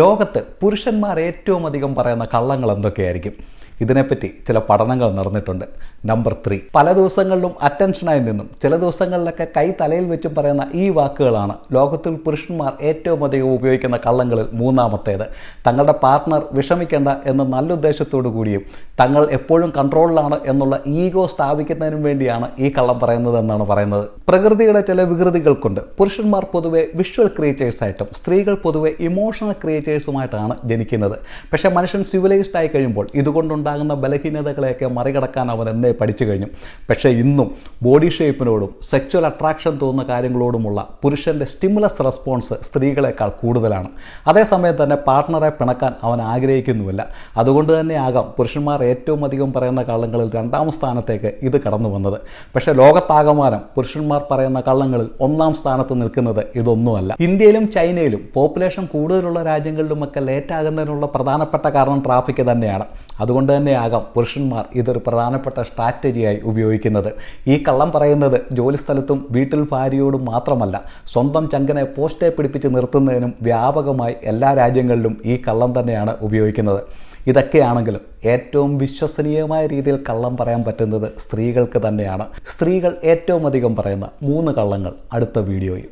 ലോകത്ത് പുരുഷന്മാർ ഏറ്റവും അധികം പറയുന്ന കള്ളങ്ങൾ എന്തൊക്കെയായിരിക്കും? ഇതിനെപ്പറ്റി ചില പഠനങ്ങൾ നടന്നിട്ടുണ്ട്. നമ്പർ ത്രീ പല ദിവസങ്ങളിലും അറ്റൻഷനായി നിന്നും ചില ദിവസങ്ങളിലൊക്കെ കൈ തലയിൽ വെച്ചും പറയുന്ന ഈ വാക്കുകളാണ് ലോകത്തിൽ പുരുഷന്മാർ ഏറ്റവും അധികം ഉപയോഗിക്കുന്ന കള്ളങ്ങളിൽ മൂന്നാമത്തേത്. തങ്ങളുടെ പാർട്ട്ണർ വിഷമിക്കേണ്ട എന്ന നല്ല ഉദ്ദേശത്തോടു കൂടിയും തങ്ങൾ എപ്പോഴും കൺട്രോളിലാണ് എന്നുള്ള ഈഗോ സ്ഥാപിക്കുന്നതിനും വേണ്ടിയാണ് ഈ കള്ളം പറയുന്നത് എന്നാണ് പറയുന്നത്. പ്രകൃതിയുടെ ചില വികൃതികൾക്കുണ്ട്. പുരുഷന്മാർ പൊതുവെ വിഷ്വൽ ക്രിയേറ്റേഴ്സ് ആയിട്ടും സ്ത്രീകൾ പൊതുവെ ഇമോഷണൽ ക്രിയേറ്റേഴ്സുമായിട്ടാണ് ജനിക്കുന്നത്. പക്ഷേ മനുഷ്യൻ സിവിലൈസ്ഡ് ആയി കഴിയുമ്പോൾ ഇതുകൊണ്ടുണ്ടാകുന്ന ബലഹീനതകളെയൊക്കെ മറികടക്കാൻ അവൻ എന്നേ പഠിച്ചു കഴിഞ്ഞു. പക്ഷേ ഇന്നും ബോഡി ഷേപ്പിനോടും സെക്ച്വൽ അട്രാക്ഷൻ തോന്നുന്ന കാര്യങ്ങളോടുമുള്ള പുരുഷന്റെ സ്റ്റിമുലസ് റെസ്പോൺസ് സ്ത്രീകളെക്കാൾ കൂടുതലാണ്. അതേസമയം തന്നെ പാർട്ട്ണറെ പിണക്കാൻ അവൻ ആഗ്രഹിക്കുന്നുമില്ല. അതുകൊണ്ട് തന്നെ ആകാം പുരുഷന്മാർ ഏറ്റവും അധികം പറയുന്ന കള്ളങ്ങളിൽ രണ്ടാം സ്ഥാനത്തേക്ക് ഇത് കടന്നു വന്നത്. പക്ഷേ ലോകത്താകമാനം പുരുഷന്മാർ പറയുന്ന കള്ളങ്ങളിൽ ഒന്നാം സ്ഥാനത്ത് നിൽക്കുന്നത് ഇതൊന്നുമല്ല. ഇന്ത്യയിലും ചൈനയിലും പോപ്പുലേഷൻ കൂടുതലുള്ള രാജ്യങ്ങളിലുമൊക്കെ ലേറ്റാകുന്നതിനുള്ള പ്രധാനപ്പെട്ട കാരണം ട്രാഫിക് തന്നെയാണ്. അതുകൊണ്ട് തന്നെയാകാം പുരുഷന്മാർ ഇതൊരു പ്രധാനപ്പെട്ട സ്ട്രാറ്റജിയായി ഉപയോഗിക്കുന്നത്. ഈ കള്ളം പറയുന്നത് ജോലിസ്ഥലത്തും വീട്ടിൽ ഭാര്യയോടും മാത്രമല്ല സ്വന്തം ചങ്കനെ പോസ്റ്റേ പിടിപ്പിച്ച് നിർത്തുന്നതിനും വ്യാപകമായി എല്ലാ രാജ്യങ്ങളിലും ഈ കള്ളം തന്നെയാണ് ഉപയോഗിക്കുന്നത്. ഇതൊക്കെയാണെങ്കിലും ഏറ്റവും വിശ്വസനീയമായ രീതിയിൽ കള്ളം പറയാൻ പറ്റുന്നത് സ്ത്രീകൾക്ക് തന്നെയാണ്. സ്ത്രീകൾ ഏറ്റവും അധികം പറയുന്ന മൂന്ന് കള്ളങ്ങൾ അടുത്ത വീഡിയോയിൽ.